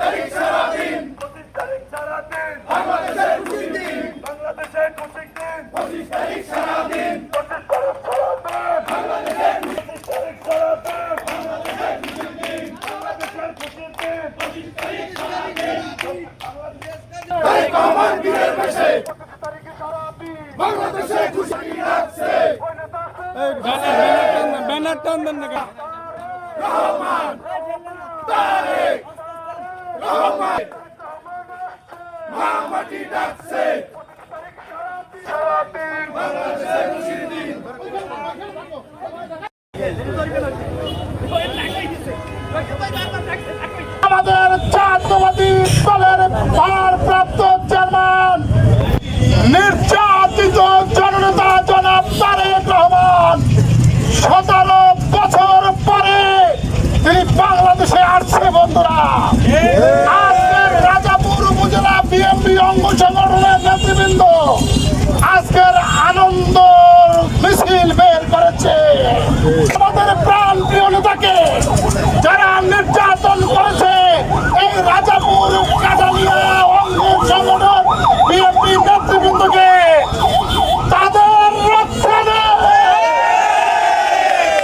তারিখ তারিখ বাংলাদেশের খুশির দিন। বাংলাদেশের খুশির তারিখ তারিখ বাংলাদেশের তারিখ বাংলাদেশের খুশির তারিখ তারিখে আছে ব্যানার টান দেন না? রহমান। তারেক রহমান মাটি ডাকছে আমাদের জাতীয়বাদী দলের ভারপ্রাপ্ত চেয়ারম্যান নির্যাতিত জননেতা জনাব তারেক রহমান। সতেরো বছর পরে তিনি বাংলাদেশে আসছে বন্ধুরা। আমাদের প্রাণ প্রিয় নেতাকে যারা নির্যাতন করেছে, এই রাজাপুর কাটালিয়া অঙ্গ সংগঠন বিএনপি নেতৃবৃন্দকে তাদের রক্ষণে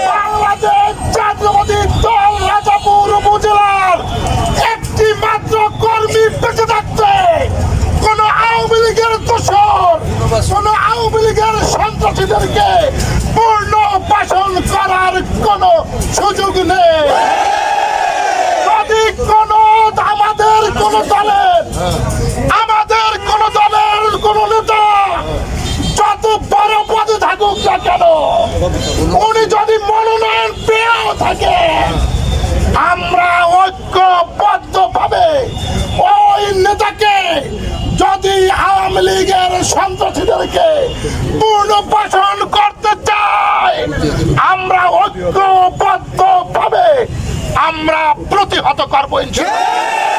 বাংলাদেশ জাতীয়বাদী দল রাজাপুর উপজেলার একটি মাত্র কর্মী বেঁচে থাকতে কোন আওয়ামী লীগের দোষর, কোন আওয়ামী লীগের সন্ত্রাসীদেরকে পূর্ণ শাসন করার কোন সুযোগ নেই। যদি কোন আমাদের কোন দলের, আমাদের কোন দলের কোন নেতা যত বড় পদে থাকুক না কেন, উনি যদি মনোনয়ন পেয়েও থাকে, আমরা ঐক্যবদ্ধ ভাবে ওই নেতাকে যদি আওয়ামী লীগের সন্ত্রাসীদেরকে পূর্ণ পোষণ আমরা প্রতিহত করব ইনশাআল্লাহ